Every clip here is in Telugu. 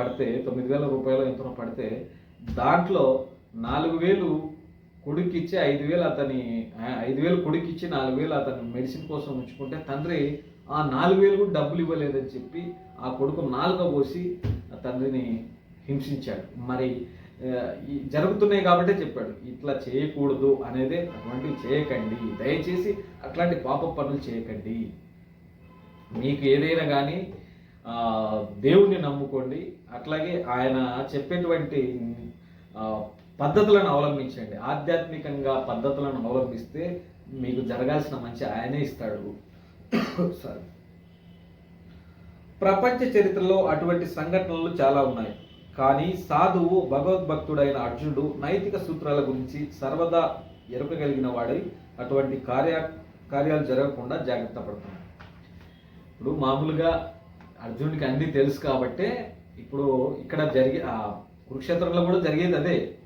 పడితే తొమ్మిది వేల రూపాయలు ఎంతో పడితే దాంట్లో నాలుగు వేలు కొడుకిచ్చి ఐదు వేలు అతని ఐదు వేలు కొడుకిచ్చి నాలుగు వేలు అతని మెడిసిన్ కోసం ఉంచుకుంటే తండ్రి ఆ నాలుగు వేలు కూడా డబ్బులు ఇవ్వలేదని చెప్పి ఆ కొడుకు నాలుక పోసి ఆ తండ్రిని హింసించాడు. మరి జరుగుతున్నాయి కాబట్టే చెప్పాడు ఇట్లా చేయకూడదు అనేది అటువంటివి చేయకండి. దయచేసి అట్లాంటి పాప పనులు చేయకండి. మీకు ఏదైనా కానీ దేవుణ్ణి నమ్ముకోండి. అట్లాగే ఆయన చెప్పేటువంటి పద్ధతులను అవలంబించండి. ఆధ్యాత్మికంగా పద్ధతులను అవలంబిస్తే మీకు జరగాల్సిన మంచి ఆయనే ఇస్తాడు. సారీ ప్రపంచ చరిత్రలో అటువంటి సంఘటనలు చాలా ఉన్నాయి. కానీ సాధువు భగవద్భక్తుడైన అర్జునుడు నైతిక సూత్రాల గురించి సర్వదా ఎరుకగలిగిన వాడై అటువంటి కార్య కార్యాలు జరగకుండా జాగ్రత్త పడుతున్నాడు. ఇప్పుడు మామూలుగా అర్జునుడికి అన్నీ తెలుసు కాబట్టే ఇప్పుడు ఇక్కడ జరిగే ఆ కురుక్షేత్రంలో కూడా జరిగేది అదే.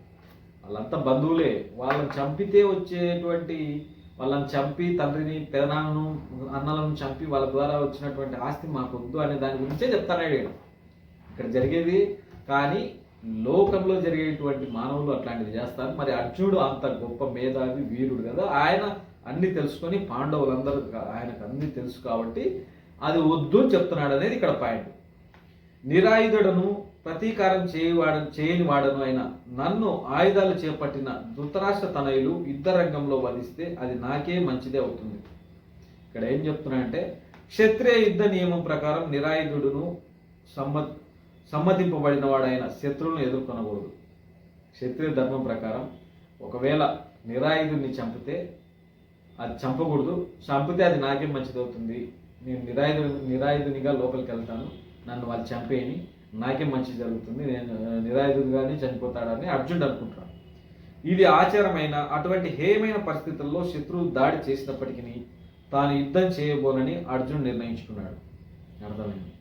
వాళ్ళంతా బంధువులే. వాళ్ళని చంపితే వచ్చేటువంటి వాళ్ళని చంపి తండ్రిని పెదనాన్నను అన్నలను చంపి వాళ్ళ ద్వారా వచ్చినటువంటి ఆస్తి మాకు వద్దు అనే దాని గురించే చెప్తానాడు ఈడు. ఇక్కడ జరిగేది కానీ లోకంలో జరిగేటువంటి మానవులు అట్లాంటివి చేస్తారు. మరి అర్జునుడు అంత గొప్ప మేధావి వీరుడు కదా. ఆయన అన్ని తెలుసుకొని పాండవులందరూ ఆయనకు అన్ని తెలుసు కాబట్టి అది వద్దు అని చెప్తున్నాడు అనేది ఇక్కడ పాయింట్. నిరాయుధుడను ప్రతీకారం చేయవాడ చేయని వాడను అయిన నన్ను ఆయుధాలు చేపట్టిన ధృతరాష్ట్ర తనయులు యుద్ధ రంగంలో వధిస్తే అది నాకే మంచిదే అవుతుంది. ఇక్కడ ఏం చెప్తున్నానంటే క్షత్రియ యుద్ధ నియమం ప్రకారం నిరాయుధుడును సమ్మత్ సమ్మతింపబడిన వాడైన శత్రువులను ఎదుర్కొనకూడదు. క్షత్రియ ధర్మం ప్రకారం ఒకవేళ నిరాయుధుడిని చంపితే అది చంపకూడదు. చంపితే అది నాకే మంచిది అవుతుంది నేను నిరాయుధు నిరాయుధునిగా లోపలికి వెళ్తాను నన్ను వాళ్ళు చంపేయని. నాకే మంచి జరుగుతుంది. నేను నిరాయుధునిగానే చనిపోతాడని అర్జునుడు అనుకుంటాడు. ఇది ఆచారమైన అటువంటి హేయమైన పరిస్థితుల్లో శత్రువు దాడి చేసినప్పటికీ తాను యుద్ధం చేయబోనని అర్జునుడు నిర్ణయించుకున్నాడు. అర్థమైంది?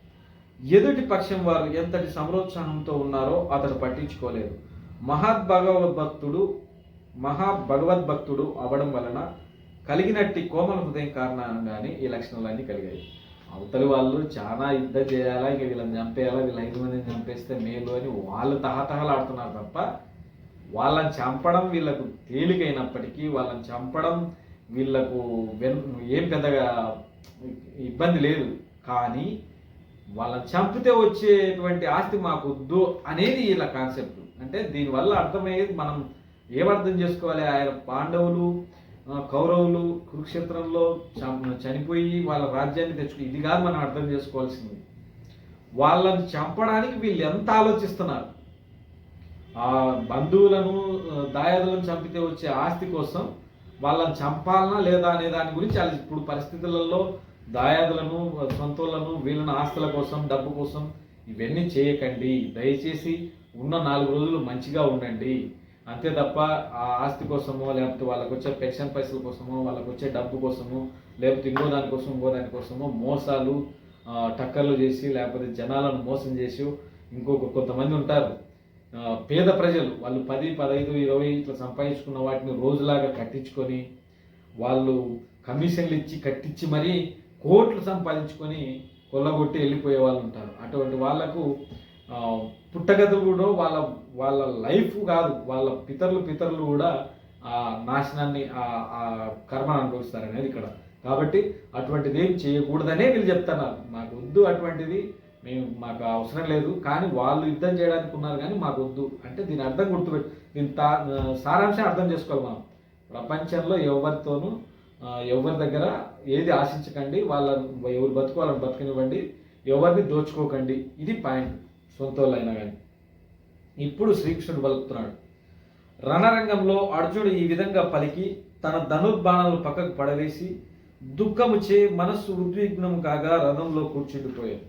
ఎదుటి పక్షం వారు ఎంతటి సమరోత్సాహంతో ఉన్నారో అతడు పట్టించుకోలేదు. మహాభగవద్భక్తుడు మహాభగవద్భక్తుడు అవడం వలన కలిగినట్టి కోమల హృదయం కారణంగానే ఈ లక్షణాలన్నీ కలిగాయి. అవతలి వాళ్ళు చాలా యుద్ధం చేయాలా ఇక వీళ్ళని చంపేయాలా వీళ్ళ ఐదు మందిని చంపేస్తే మేలు అని వాళ్ళు తహతహలాడుతున్నారు తప్ప వాళ్ళని చంపడం వీళ్ళకు తేలికైనప్పటికీ వాళ్ళని చంపడం వీళ్ళకు వెన్ ఏం పెద్దగా ఇబ్బంది లేదు. కానీ వాళ్ళని చంపితే వచ్చేటువంటి ఆస్తి మాకు అనేది వీళ్ళ కాన్సెప్ట్. అంటే దీనివల్ల అర్థమయ్యేది మనం ఏమర్థం చేసుకోవాలి? ఆయన పాండవులు కౌరవులు కురుక్షేత్రంలో చం- చనిపోయి వాళ్ళ రాజ్యాన్ని తెచ్చుకుని ఇది కాదు మనం అర్థం చేసుకోవాల్సింది. వాళ్ళని చంపడానికి వీళ్ళు ఎంత ఆలోచిస్తున్నారు? ఆ బంధువులను దాయాదులను చంపితే వచ్చే ఆస్తి కోసం వాళ్ళని చంపాలనా లేదా అనే దాని గురించి వాళ్ళు ఇప్పుడు పరిస్థితులలో దాయాదులను సొంతలను వీళ్ళని ఆస్తుల కోసం డబ్బు కోసం ఇవన్నీ చేయకండి. దయచేసి ఉన్న నాలుగు రోజులు మంచిగా ఉండండి. అంతే తప్ప ఆ ఆస్తి కోసమో లేకపోతే వాళ్ళకి వచ్చే పెన్షన్ పైసల కోసమో వాళ్ళకి వచ్చే డబ్బు కోసమో లేకపోతే ఇంకో దానికోసం ఇంకో దానికోసమో మోసాలు టక్కర్లు చేసి లేకపోతే జనాలను మోసం చేసి ఇంకొక కొంతమంది ఉంటారు. పేద ప్రజలు వాళ్ళు పది పదహైదు ఇరవై ఇట్లా సంపాదించుకున్న వాటిని రోజులాగా కట్టించుకొని వాళ్ళు కమిషన్లు ఇచ్చి కట్టించి మరీ కోట్లు సంపాదించుకొని కొల్లగొట్టి వెళ్ళిపోయే వాళ్ళు ఉంటారు. అటువంటి వాళ్ళకు ఆ, కూడా వాళ్ళ వాళ్ళ లైఫ్ కాదు వాళ్ళ పితరులు పితరులు కూడా ఆ నాశనాన్ని ఆ కర్మను అనుభవిస్తారు అనేది ఇక్కడ. కాబట్టి అటువంటిది ఏం చేయకూడదనే వీళ్ళు చెప్తున్నారు. మాకు వద్దు అటువంటిది మేము మాకు అవసరం లేదు కానీ వాళ్ళు యుద్ధం చేయడానికి ఉన్నారు కానీ మాకు వద్దు. అంటే దీని అర్థం గుర్తుపెట్టు దీని తా సారాంశం అర్థం చేసుకోవాలి మనం. ప్రపంచంలో ఎవరితోనూ ఎవరి దగ్గర ఏది ఆశించకండి వాళ్ళ ఎవరు బతుకోవాలని బతుకనివ్వండి ఎవరిని దోచుకోకండి. ఇది పాయింట్. సొంతోళ్ళైనా కానీ. ఇప్పుడు శ్రీకృష్ణుడు పలుకుతున్నాడు రణరంగంలో అర్జునుడు ఈ విధంగా పలికి తన ధనుర్బాణాలు పక్కకు పడవేసి దుఃఖముచే మనస్సు ఉద్విగ్నము కాగా రథంలో కూర్చుండిపోయాడు.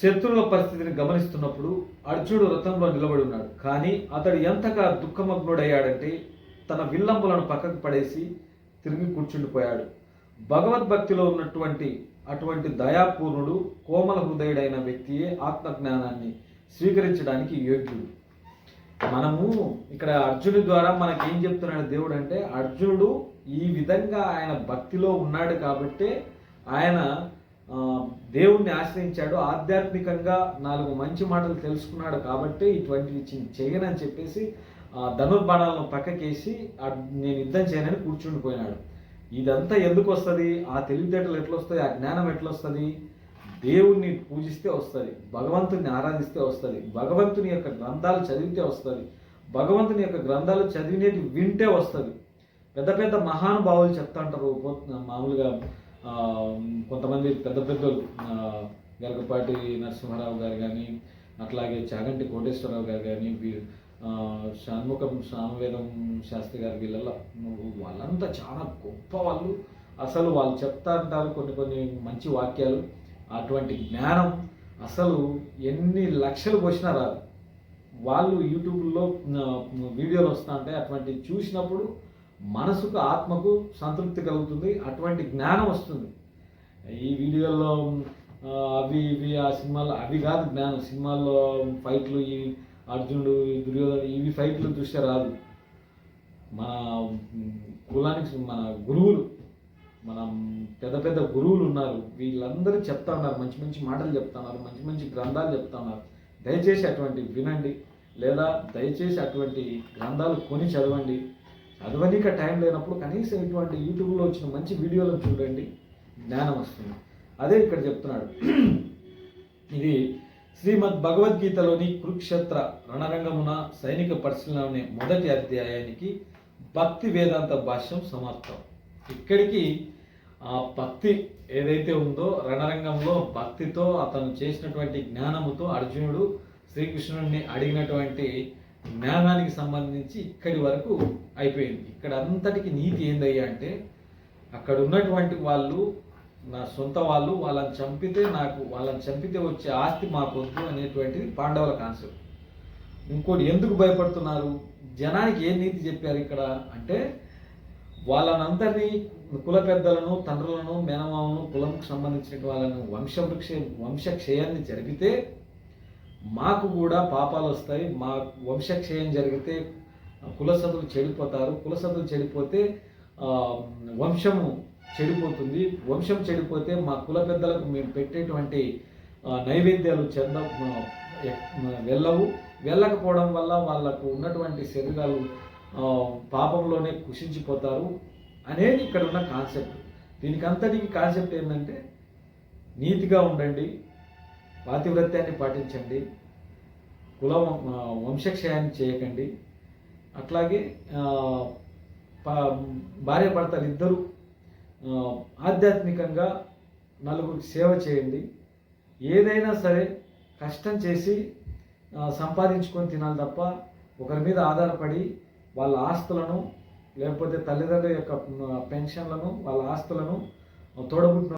శత్రువుల పరిస్థితిని గమనిస్తున్నప్పుడు అర్జునుడు రథంలో నిలబడి ఉన్నాడు. కానీ అతడు ఎంతగా దుఃఖమగ్నుడయ్యాడంటే తన విల్లంబులను పక్కకు పడేసి తిరిగి కూర్చుండిపోయాడు. భగవద్భక్తిలో ఉన్నటువంటి అటువంటి దయాపూర్ణుడు కోమల హృదయుడైన వ్యక్తియే ఆత్మజ్ఞానాన్ని స్వీకరించడానికి యోగ్యుడు. మనము ఇక్కడ అర్జునుడి ద్వారా మనకి ఏం చెప్తున్నాడు దేవుడు అంటే అర్జునుడు ఈ విధంగా ఆయన భక్తిలో ఉన్నాడు కాబట్టే ఆయన దేవుణ్ణి ఆశ్రయించాడు. ఆధ్యాత్మికంగా నాలుగు మంచి మాటలు తెలుసుకున్నాడు కాబట్టి ఇటువంటివి చేయనని చెప్పేసి ఆ, ధనుర్బాణాలను పక్కకేసి నేను యుద్ధం చేయనని కూర్చుండిపోయినాడు. ఇదంతా ఎందుకు వస్తుంది? ఆ తెలివితేటలు ఎట్లా వస్తాయి ఆ జ్ఞానం ఎట్లా వస్తుంది దేవుణ్ణి పూజిస్తే వస్తుంది భగవంతుని ఆరాధిస్తే వస్తుంది భగవంతుని యొక్క గ్రంథాలు చదివితే వస్తుంది భగవంతుని యొక్క గ్రంథాలు చదివినేది వింటే వస్తుంది. పెద్ద పెద్ద మహానుభావులు చెప్తా ఉంటారు. మామూలుగా కొంతమంది పెద్ద పెద్దలు గరకపాటి నరసింహారావు గారు కానీ అట్లాగే చాగంటి కోటేశ్వరరావు గారు కానీ వీ- షణ్ముఖం సామవేదం శాస్త్రి గారు వీళ్ళల్లో వాళ్ళంతా చాలా గొప్ప వాళ్ళు. అసలు వాళ్ళు చెప్తా అంటారు కొన్ని కొన్ని మంచి వాక్యాలు. అటువంటి జ్ఞానం అసలు ఎన్ని లక్షలు పోసినా రాదు. వాళ్ళు యూట్యూబ్లో వీడియోలు వస్తూ ఉంటాయి అటువంటి చూసినప్పుడు మనసుకు ఆత్మకు సంతృప్తి కలుగుతుంది. అటువంటి జ్ఞానం వస్తుంది. ఈ వీడియోలో అవి ఇవి ఆ సినిమాల్లో అవి కాదు జ్ఞానం. సినిమాల్లో ఫైట్లు ఈ అర్జునుడు ఈ దుర్యోధనుడు ఇవి ఫైట్లు చూస్తే రాదు. మన కులానికి మన గురువులు మన పెద్ద పెద్ద గురువులు ఉన్నారు. వీళ్ళందరూ చెప్తా ఉన్నారు మంచి మంచి మాటలు చెప్తున్నారు మంచి మంచి గ్రంథాలు చెప్తా ఉన్నారు. దయచేసి అటువంటి వినండి లేదా దయచేసి అటువంటి గ్రంథాలు కొని చదవండి. చదవనీక టైం లేనప్పుడు కనీసం ఇటువంటి యూట్యూబ్లో వచ్చిన మంచి వీడియోలను చూడండి జ్ఞానం వస్తుంది. అదే ఇక్కడ చెప్తున్నాడు. ఇది శ్రీమద్ భగవద్గీతలోని కురుక్షేత్ర రణరంగమున సైనిక పరిశీలన అనే మొదటి అధ్యాయానికి భక్తి వేదాంత భాష్యం సమాప్తం. ఇక్కడికి ఆ భక్తి ఏదైతే ఉందో రణరంగంలో భక్తితో అతను చేసినటువంటి జ్ఞానముతో అర్జునుడు శ్రీకృష్ణుడిని అడిగినటువంటి జ్ఞానానికి సంబంధించి ఇక్కడి వరకు అయిపోయింది. ఇక్కడ అంతటికి నీతి ఏందయ్యా అంటే అక్కడ ఉన్నటువంటి వాళ్ళు నా సొంత వాళ్ళు వాళ్ళని చంపితే నాకు వాళ్ళని చంపితే వచ్చే ఆస్తి మాకొద్దు అనేటువంటిది పాండవుల కాన్సెప్ట్ ఇంకోటి ఎందుకు భయపడుతున్నారు? జనానికి ఏ నీతి చెప్పారు ఇక్కడ అంటే వాళ్ళనందరినీ కుల పెద్దలను తండ్రులను మేనమామను కులంకు సంబంధించిన వాళ్ళను వంశ వంశక్షయాన్ని జరిపితే మాకు కూడా పాపాలు వస్తాయి. మా వంశక్షయం జరిగితే కులసతులు చెడిపోతారు. కులసతులు చెడిపోతే వంశము చెడిపోతుంది. వంశం చెడిపోతే మా కుల పెద్దలకు మేము పెట్టేటువంటి నైవేద్యాలు చెంద వెళ్ళవు. వెళ్ళకపోవడం వల్ల వాళ్ళకు ఉన్నటువంటి శరీరాలు పాపంలోనే కుషించిపోతారు అనేది ఇక్కడ ఉన్న కాన్సెప్ట్. దీనికి అంతటికి కాన్సెప్ట్ ఏంటంటే నీతిగా ఉండండి పాతివ్రత్యాన్ని పాటించండి కుల వంశక్షయాన్ని చేయకండి. అట్లాగే భార్య భర్తలు ఇద్దరు ఆధ్యాత్మికంగా నలుగురికి సేవ చేయండి. ఏదైనా సరే కష్టం చేసి సంపాదించుకొని తినాలి తప్ప ఒకరి మీద ఆధారపడి వాళ్ళ ఆస్తులను లేకపోతే తల్లిదండ్రుల యొక్క పెన్షన్లను వాళ్ళ ఆస్తులను తోడబుట్టిన